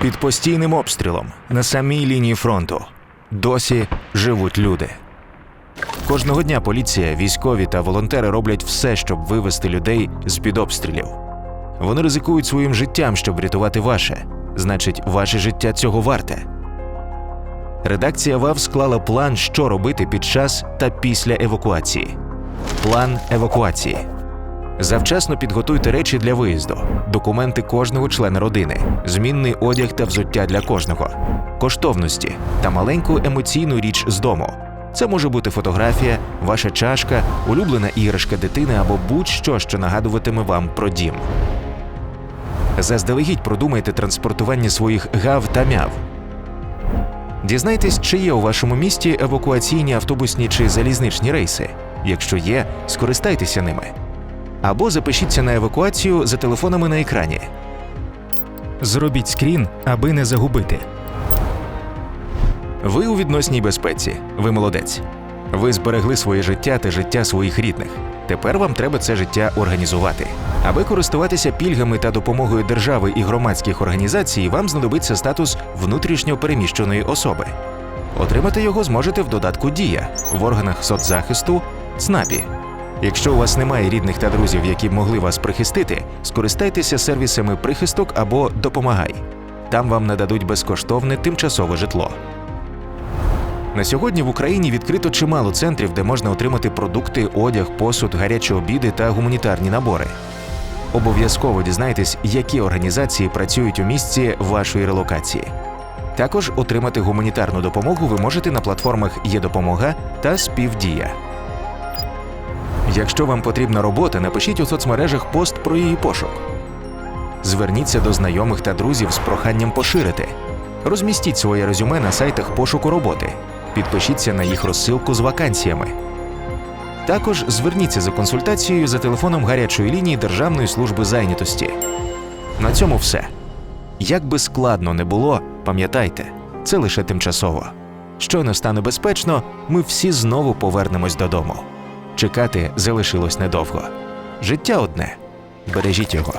Під постійним обстрілом на самій лінії фронту досі живуть люди. Кожного дня поліція, військові та волонтери роблять все, щоб вивести людей з під обстрілів. Вони ризикують своїм життям, щоб врятувати ваше. Значить, ваше життя цього варте. Редакція ВАВ склала план, що робити під час та після евакуації. План евакуації. Завчасно підготуйте речі для виїзду, документи кожного члена родини, змінний одяг та взуття для кожного, коштовності та маленьку емоційну річ з дому. Це може бути фотографія, ваша чашка, улюблена іграшка дитини або будь-що, що нагадуватиме вам про дім. Заздалегідь продумайте транспортування своїх гав та мяв. Дізнайтесь, чи є у вашому місті евакуаційні автобусні чи залізничні рейси. Якщо є, скористайтеся ними. Або запишіться на евакуацію за телефонами на екрані. Зробіть скрін, аби не загубити. Ви у відносній безпеці. Ви молодець. Ви зберегли своє життя та життя своїх рідних. Тепер вам треба це життя організувати. Аби користуватися пільгами та допомогою держави і громадських організацій, вам знадобиться статус внутрішньо переміщеної особи. Отримати його зможете в додатку Дія в органах соцзахисту ЦНАПі. Якщо у вас немає рідних та друзів, які б могли вас прихистити, скористайтеся сервісами прихисток або допомагай. Там вам нададуть безкоштовне тимчасове житло. На сьогодні в Україні відкрито чимало центрів, де можна отримати продукти, одяг, посуд, гарячі обіди та гуманітарні набори. Обов'язково дізнайтесь, які організації працюють у місці вашої релокації. Також отримати гуманітарну допомогу ви можете на платформах «Є-допомога» та Співдія. Якщо вам потрібна робота, напишіть у соцмережах пост про її пошук. Зверніться до знайомих та друзів з проханням поширити. Розмістіть своє резюме на сайтах пошуку роботи. Підпишіться на їх розсилку з вакансіями. Також зверніться за консультацією за телефоном гарячої лінії Державної служби зайнятості. На цьому все. Як би складно не було, пам'ятайте, це лише тимчасово. Щойно стане безпечно, ми всі знову повернемось додому. Чекати залишилось недовго. Життя одне. Бережіть його.